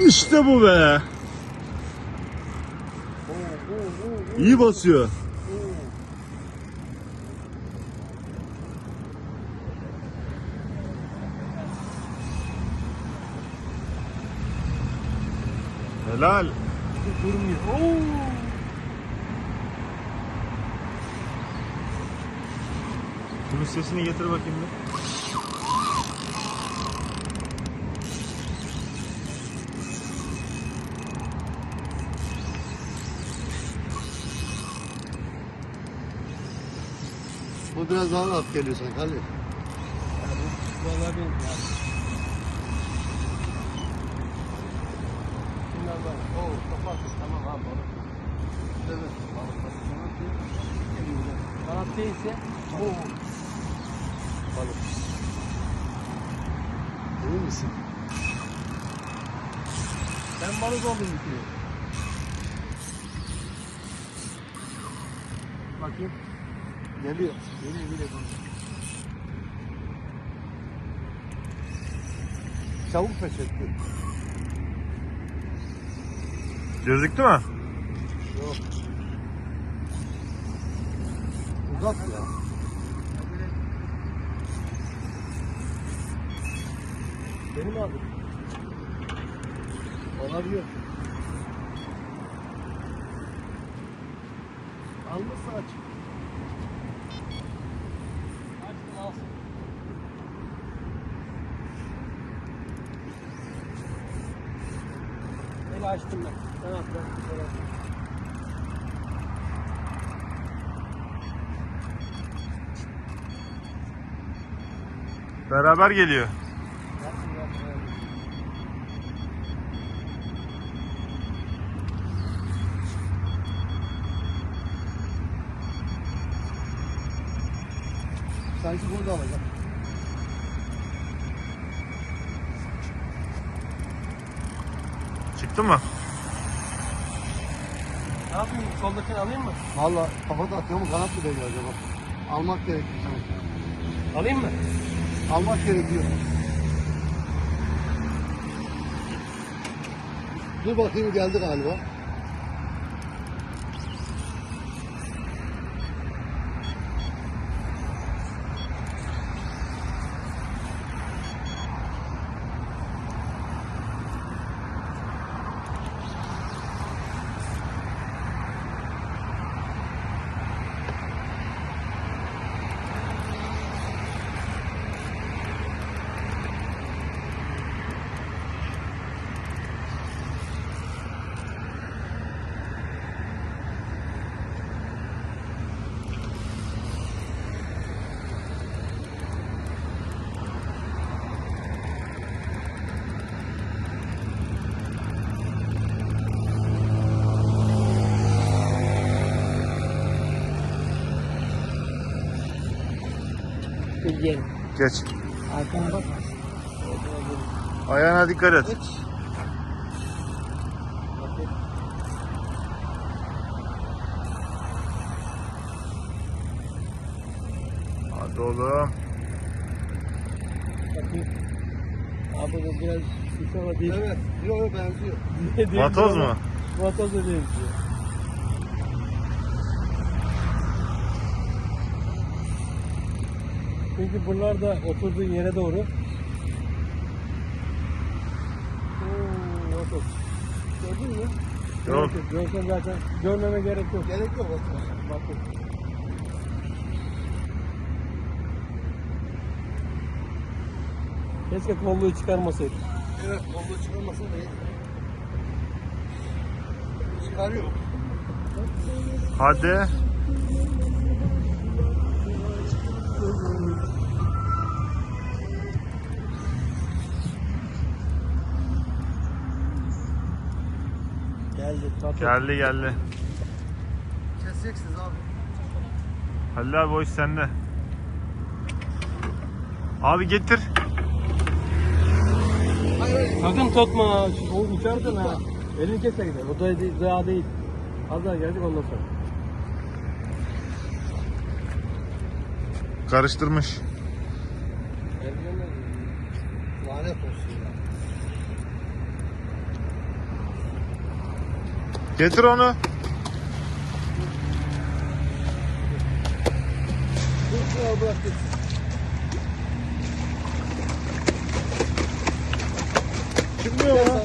İşte bu be. İyi basıyor. Helal. Durmuyor. Oo. Bunun sesini getir bakayım bir. Bu biraz daha rahat geliyor sanki Ali. Vallahi benim ya. Bunlar var. Oo kapat. Tamam abi balık. Evet. Balık balık. Kanat değil. Kanat değilse. Oo. Balık. Emin misin? Ben balık oldum bitiyor. Bakayım. Geliyor. Geliyor geliyor. Çabuk peş etti. Gözüktü mü? Yok. Uzat ya. Benim abi. Olabiliyor. Almışsa aç. Açtım ben. Ben. Sen at. Beraber geliyor. Sanki burada alacak. Çıktı mı? Ne yapayım? Soldakini alayım mı? Valla kafada atıyor mu kanat mı deniyor acaba? Almak gerekiyor sanki. Alayım mı? Almak gerekiyor. Dur bakayım geldi galiba. Bilgelim. Geç. Arkana bak. Ayağına dikkat et. Geç. Hadi oğlum. Bakayım. Abi bu biraz şiş ama değil. Evet. Yok yok benziyor. Vatoz mu? Vatoz da benziyor. Çünkü bunlar da oturduğu yere doğru. Oo, vatoz. Gördün mü? Yok. Görsen zaten görmeme gerek yok. Gerek yok. Bakın. Keşke kolluğu çıkarmasaydı. Evet. Da iyi. Çıkarıyor. Hadi. Geldi. Geldi geldi. Keseceksiniz abi. Halil abi o iş sende. Abi getir. Sakın tutma. O uçardın ha. Elini kese gider. O da değil, daha değil. Az daha gelecek ondan sonra. Karıştırmış. Lanet olsun ya. Getir onu. Dur bırak git. Çıkmıyor mu?